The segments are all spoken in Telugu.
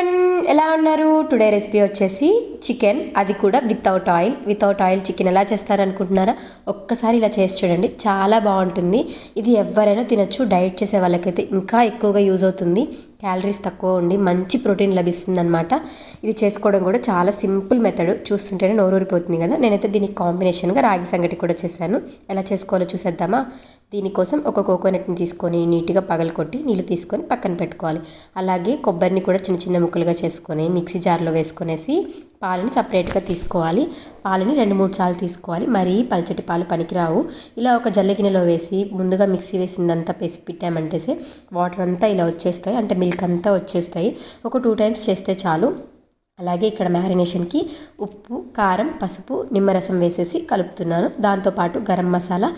ఎవ్రీవన్ ఎలా ఉన్నారు? టుడే రెసిపీ వచ్చేసి చికెన్ అది కూడా without oil without oil chicken ఎలా చేస్తారనుకుంటున్నారా? ఒక్కసారి ఇలా చేసి చూడండి. చాలా బాగుంటుంది. ఇది ఎవరైనా తినచ్చు. డైట్ చేసే వాళ్ళకైతే ఇంకా ఎక్కువగా యూజ్ అవుతుంది. క్యాలరీస్ తక్కువ ఉండి మంచి ప్రోటీన్ లభిస్తుంది అనమాట ఇది చేసుకోవడం కూడా చాలా సింపుల్ మెథడ్ చూస్తుంటేనే నోరూరిపోతుంది కదా. నేనైతే దీనికి కాంబినేషన్గా రాగి సంగటి కూడా చేశాను. ఎలా చేసుకోవాలో చూసేద్దామా? దీనికోసం ఒక కోకోనట్ని తీసుకొని నీట్గా పగలకొట్టి నీళ్ళు తీసుకొని పక్కన పెట్టుకోవాలి. అలాగే కొబ్బరిని కూడా చిన్న చిన్న ముక్కలుగా చేసుకొని మిక్సీ జార్లో వేసుకొనేసి పాలని సపరేట్గా తీసుకోవాలి. పాలని రెండు మూడు సార్లు తీసుకోవాలి. మరీ పల్చటి పాలు పనికిరావు. ఇలా ఒక జల్ల గిన్నెలో వేసి ముందుగా మిక్సీ వేసిందంతా పేసి పెట్టామంటేసే వాటర్ అంతా ఇలా వచ్చేస్తాయి. అంటే మిల్క్ అంతా వచ్చేస్తాయి. ఒక టూ టైమ్స్ చేస్తే చాలు. అలాగే ఇక్కడ మ్యారినేషన్కి ఉప్పు కారం పసుపు నిమ్మరసం వేసేసి కలుపుతున్నాను. దాంతోపాటు గరం మసాలా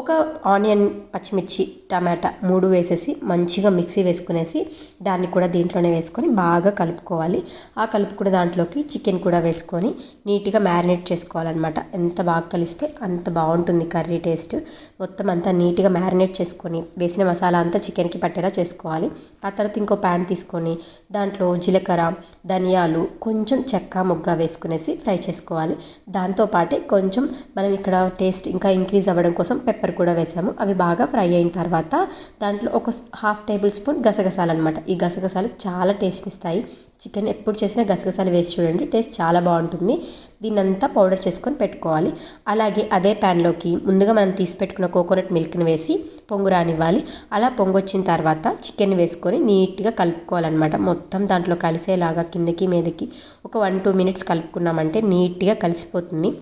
ఒక ఆనియన్ పచ్చిమిర్చి టమాటా మూడు వేసేసి మంచిగా మిక్సీ వేసుకునేసి దాన్ని కూడా దీంట్లోనే వేసుకొని బాగా కలుపుకోవాలి. ఆ కలుపుకున్న దాంట్లోకి చికెన్ కూడా వేసుకొని నీట్గా మ్యారినేట్ చేసుకోవాలన్నమాట. ఎంత బాగా కలిస్తే అంత బాగుంటుంది కర్రీ టేస్ట్. మొత్తం అంతా నీట్గా మ్యారినేట్ చేసుకొని వేసిన మసాలా అంతా చికెన్కి పట్టేలా చేసుకోవాలి. ఆ తర్వాత ఇంకో ప్యాన్ తీసుకొని దాంట్లో జీలకర్ర ధనియాలు కొంచెం చెక్క ముగ్గ వేసుకునేసి ఫ్రై చేసుకోవాలి. దాంతోపాటే కొంచెం మనం ఇక్కడ టేస్ట్ ఇంకా ఇంక్రీజ్ అవ్వడం కోసం పెప్పర్ కూడా వేసాము. అవి బాగా ఫ్రై అయిన తర్వాత దాంట్లో ఒక హాఫ్ టేబుల్ స్పూన్ గసగసాలు అనమాట ఈ గసగసాలు చాలా టేస్ట్ ఇస్తాయి. చికెన్ ఎప్పుడు చేసినా గసగసాలు వేసి చూడండి టేస్ట్ చాలా బాగుంటుంది. దీన్నంతా పౌడర్ చేసుకొని పెట్టుకోవాలి. అలాగే అదే ప్యాన్లోకి ముందుగా మనం తీసి పెట్టుకున్న కోకోనట్ మిల్క్ని వేసి పొంగు రానివ్వాలి. అలా పొంగు వచ్చిన తర్వాత చికెన్ వేసుకొని నీట్గా కలుపుకోవాలన్నమాట. మొత్తం దాంట్లో కలిసేలాగా కిందకి మీదకి ఒక వన్ టూ మినిట్స్ కలుపుకున్నామంటే నీట్గా కలిసిపోతుంది.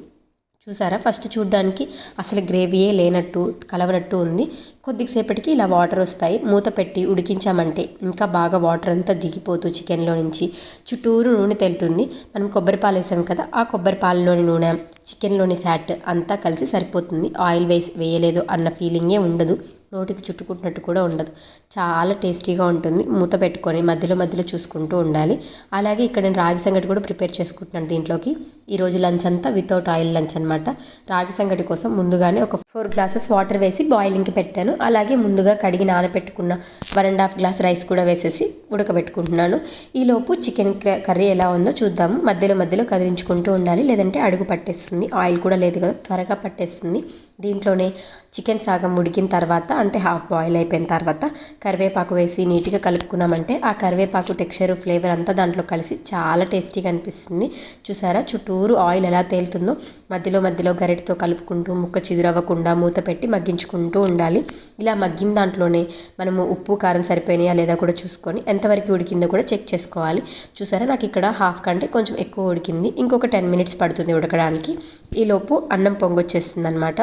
చూసారా? ఫస్ట్ చూడ్డానికి అసలు గ్రేవీయే లేనట్టు కలవనట్టు ఉంది. కొద్దిసేపటికి ఇలా వాటర్ వస్తాయి. మూత పెట్టి ఉడికించామంటే ఇంకా బాగా వాటర్ అంతా దిగిపోతూ చికెన్లో నుంచి చుట్టూరు నూనె తెలుతుంది. మనం కొబ్బరి పాలు వేసాం కదా ఆ కొబ్బరి పాలలోని నూనె చికెన్లోని ఫ్యాట్ అంతా కలిసి సరిపోతుంది. ఆయిల్ వేసి వేయలేదు అన్న ఫీలింగే ఉండదు. నోటికి చుట్టుకుంటున్నట్టు కూడా ఉండదు. చాలా టేస్టీగా ఉంటుంది. మూత పెట్టుకొని మధ్యలో మధ్యలో చూసుకుంటూ ఉండాలి. అలాగే ఇక్కడ నేను రాగి సంగటి కూడా ప్రిపేర్ చేసుకుంటున్నాను దీంట్లోకి. ఈరోజు లంచ్ అంతా వితౌట్ ఆయిల్ లంచ్ అనమాట రాగి సంగటి కోసం ముందుగానే ఒక ఫోర్ గ్లాసెస్ వాటర్ వేసి బాయిలింగ్కి పెట్టాను. అలాగే ముందుగా కడిగి నానబెట్టుకున్న one and half glass rice కూడా వేసేసి ఉడకబెట్టుకుంటున్నాను. ఈలోపు చికెన్ కర్రీ ఎలా ఉందో చూద్దాము. మధ్యలో మధ్యలో కదిలించుకుంటూ ఉండాలి. లేదంటే అడుగు పట్టేస్తుంది. ఆయిల్ కూడా లేదు కదా త్వరగా పట్టేస్తుంది. దీంట్లోనే చికెన్ సాగం ఉడికిన తర్వాత అంటే హాఫ్ బాయిల్ అయిపోయిన తర్వాత కరివేపాకు వేసి నీట్గా కలుపుకున్నామంటే ఆ కరివేపాకు టెక్స్చర్ ఫ్లేవర్ అంతా దాంట్లో కలిసి చాలా టేస్టీగా అనిపిస్తుంది. చూసారా? చుట్టూరు ఆయిల్ ఎలా తేలుతుందో. మధ్యలో మధ్యలో గరిటతో కలుపుకుంటూ ముక్క చిదురవ్వకుండా మూత పెట్టి మగ్గించుకుంటూ ఉండాలి. ఇలా మగ్గిన దాంట్లోనే మనము ఉప్పు కారం సరిపోయినాయా లేదా కూడా చూసుకొని ఎంతవరకు ఉడికిందో కూడా చెక్ చేసుకోవాలి. చూసారా? నాకు ఇక్కడ హాఫ్ కంటే కొంచెం ఎక్కువ ఉడికింది. ఇంకొక టెన్ మినిట్స్ పడుతుంది ఉడకడానికి. ఈలోపు అన్నం పొంగొచ్చేస్తుంది అనమాట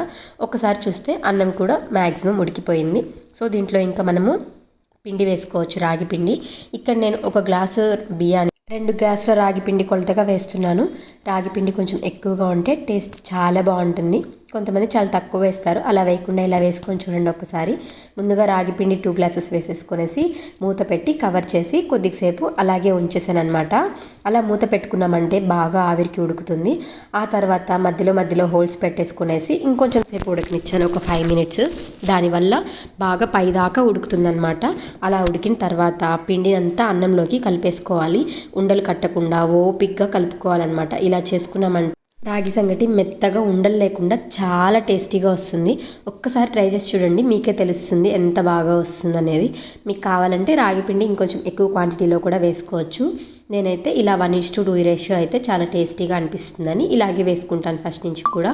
ఒకసారి చూస్తే అన్నం కూడా మ్యాక్సిమం ఉడికిపోయింది. సో దీంట్లో ఇంకా మనము పిండి వేసుకోవచ్చు రాగి పిండి. ఇక్కడ నేను ఒక గ్లాసు బియ్యాన్ని రెండు గ్లాసుల రాగి పిండి కొలతగా వేస్తున్నాను. రాగి పిండి కొంచెం ఎక్కువగా ఉంటే టేస్ట్ చాలా బాగుంటుంది. కొంతమంది చాలా తక్కువ వేస్తారు. అలా వేయకుండా ఇలా వేసుకొని చూడండి ఒకసారి. ముందుగా రాగి పిండి టూ గ్లాసెస్ వేసేసుకొనేసి మూత పెట్టి కవర్ చేసి కొద్దిసేపు అలాగే ఉంచేసాను అనమాట అలా మూత పెట్టుకున్నామంటే బాగా ఆవిరికి ఉడుకుతుంది. ఆ తర్వాత మధ్యలో మధ్యలో హోల్స్ పెట్టేసుకునేసి ఇంకొంచెం సేపు ఉడకనిచ్చాను. ఒక ఫైవ్ మినిట్స్ దానివల్ల బాగా పైదాకా ఉడుకుతుందనమాట అలా ఉడికిన తర్వాత పిండిని అంతా అన్నంలోకి కలిపేసుకోవాలి. ఉండలు కట్టకుండా ఓపిక్గా కలుపుకోవాలన్నమాట. ఇలా చేసుకున్నామంటే రాగి సంగటి మెత్తగా ఉండలు లేకుండా చాలా టేస్టీగా వస్తుంది. ఒక్కసారి ట్రై చేసి చూడండి మీకే తెలుస్తుంది ఎంత బాగా వస్తుంది అనేది. మీకు కావాలంటే రాగి పిండి ఇంకొంచెం ఎక్కువ క్వాంటిటీలో కూడా వేసుకోవచ్చు. నేనైతే ఇలా one is to two ratio అయితే చాలా టేస్టీగా అనిపిస్తుందని ఇలాగే వేసుకుంటాను ఫస్ట్ నుంచి కూడా.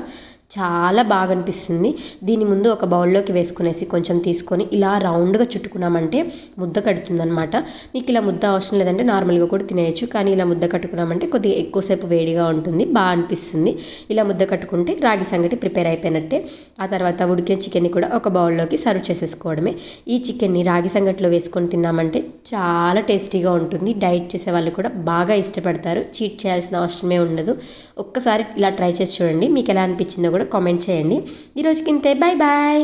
చాలా బాగా అనిపిస్తుంది దీని ముందు ఒక బౌల్లోకి వేసుకునేసి కొంచెం తీసుకొని ఇలా రౌండ్గా చుట్టుకున్నామంటే ముద్ద కడుతుందనమాట మీకు ఇలా ముద్ద అవసరం లేదంటే నార్మల్గా కూడా తినేయచ్చు. కానీ ఇలా ముద్ద కట్టుకున్నామంటే కొద్దిగా ఎక్కువసేపు వేడిగా ఉంటుంది. బాగా అనిపిస్తుంది. ఇలా ముద్ద కట్టుకుంటే రాగి సంగటి ప్రిపేర్ అయిపోయినట్టే. ఆ తర్వాత ఉడికిన చికెన్ని కూడా ఒక బౌల్లోకి సర్వ్ చేసేసుకోవడమే. ఈ చికెన్ని రాగి సంగటిలో వేసుకొని తిన్నామంటే చాలా టేస్టీగా ఉంటుంది. డైట్ చేసే వాళ్ళు కూడా బాగా ఇష్టపడతారు. చీట్ చేయాల్సిన అవసరమే ఉండదు. ఒక్కసారి ఇలా ట్రై చేసి చూడండి. మీకు ఎలా అనిపించిందో కూడా కూడా కామెంట్ చేయండి. ఈరోజుకి ఇంతే. Bye bye